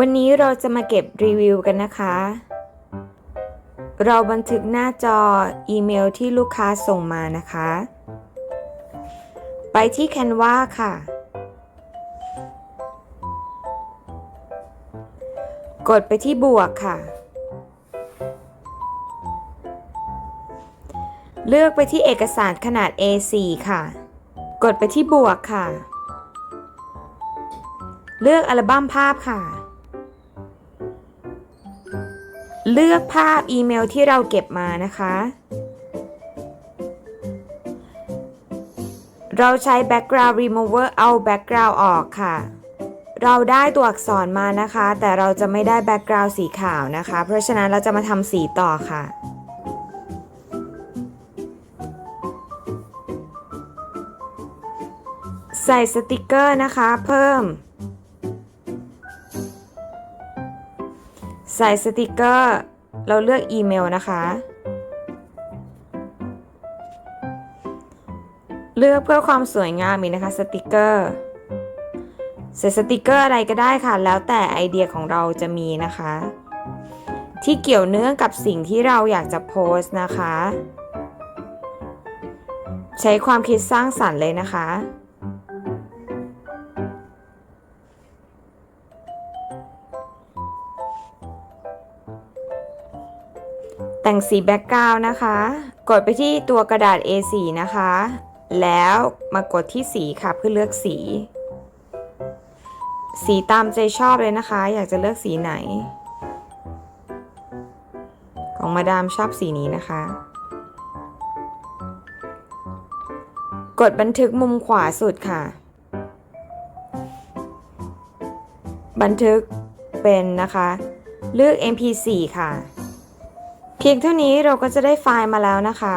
วันนี้เราจะมาเก็บรีวิวกันนะคะ เราบันทึกหน้าจออีเมลที่ลูกค้าส่งมานะคะ ไปที่ Canva ค่ะ กดไปที่บวกค่ะ เลือกไปที่เอกสารขนาด A4 ค่ะ กดไปที่บวกค่ะ เลือกอัลบั้มภาพค่ะ เลือกภาพอีเมลที่เราเก็บมานะคะ เราใช้ background remover เอา background ออกค่ะ เราได้ตัวอักษรมานะคะ แต่เราจะไม่ได้ background สีขาวนะคะ เพราะฉะนั้นเราจะมาทำสีต่อค่ะใส่สติกเกอร์นะคะ เพิ่ม ใส่สติกเกอร์เราเลือกอีเมลนะคะ เลือกเพื่อความสวยงามอีนะคะสติกเกอร์ใส่สติกเกอร์อะไรก็ได้ค่ะ แล้วแต่ไอเดียของเราจะมีนะคะ ที่เกี่ยวเนื่องกับสิ่งที่เราอยากจะโพสต์นะคะ ใช้ความคิดสร้างสรรค์เลยนะคะ แต่งสีแบ็กกราวน์นะคะ กดไปที่ตัวกระดาษ A4 นะคะ แล้วมากดที่สีค่ะเพื่อเลือกสี สีตามใจชอบเลยนะคะ อยากจะเลือกสีไหน ของมาดามชอบสีนี้นะคะ กดบันทึกมุมขวาสุดค่ะ บันทึกเป็นนะคะ เลือก mp4 ค่ะ เพียงเท่านี้เราก็จะได้ไฟล์มาแล้วนะคะ